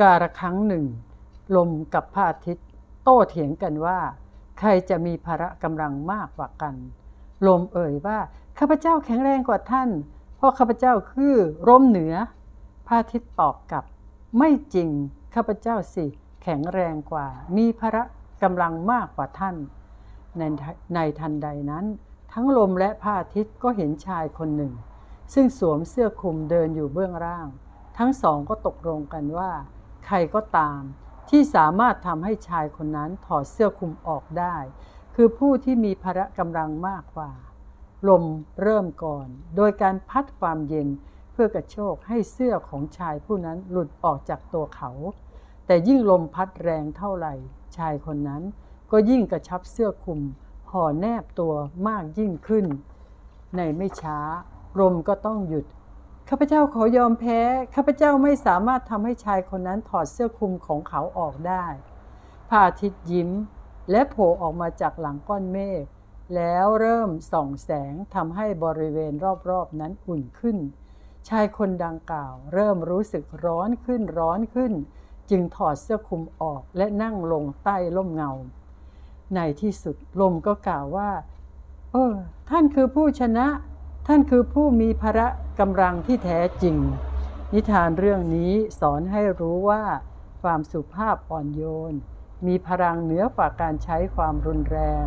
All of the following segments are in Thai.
กาละครั้งหนึ่ง ลมกับพระอาทิตย์ โต้เถียงกันว่า ใครจะมีพละกำลังมากกว่ากัน ลมเอ่ยว่าข้าพเจ้าแข็งแรงกว่าท่าน เพราะข้าพเจ้าคือร่มเหนือ พระอาทิตย์ตอบกลับ ไม่จริงข้าพเจ้าสิแข็งแรงกว่า มีพละกำลังมากกว่าท่าน ในในทันใดนั้น ทั้งลมและพระอาทิตย์ก็เห็นชายคนหนึ่ง ซึ่งสวมเสื้อคลุมเดินอยู่เบื้องล่าง ทั้งสองก็ตกลงกันว่า ใครก็ตาม ที่สามารถทำให้ชายคนนั้นถอดเสื้อคลุมออกได้ คือผู้ที่มีพละกำลังมากกว่า ลมเริ่มก่อน โดยการพัดความเย็นเพื่อกระโชกให้เสื้อของชายผู้นั้นหลุดออกจากตัวเขา แต่ยิ่งลมพัดแรงเท่าไหร่ ชายคนนั้นก็ยิ่งกระชับเสื้อคลุมห่อแนบตัวมากยิ่งขึ้น ในไม่ช้าลมก็ต้องหยุด ข้าพเจ้าขอยอมแพ้ ข้าพเจ้าไม่สามารถทำให้ชายคนนั้นถอดเสื้อคลุมของเขาออกได้พระอาทิตย์ยิ้ม และโผล่ออกมาจากหลังก้อนเมฆ แล้วเริ่มส่องแสงทำให้บริเวณรอบๆนั้นอุ่นขึ้น ชายคนดังกล่าว เริ่มรู้สึกร้อนขึ้นร้อนขึ้น จึงถอดเสื้อคลุมออกและนั่งลงใต้ร่มเงา ในที่สุดลมก็กล่าวว่า เออ ท่านคือผู้ชนะ ท่านคือผู้มีพระกำลังที่แท้จริง นิทานเรื่องนี้สอนให้รู้ว่า ความสุภาพอ่อนโยน มีพลังเหนือกว่าการใช้ความรุนแรง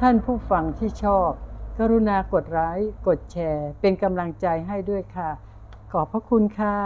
ท่านผู้ฟังที่ชอบ กรุณากดไลค์กดแชร์ เป็นกำลังใจให้ด้วยค่ะ ขอบพระคุณค่ะ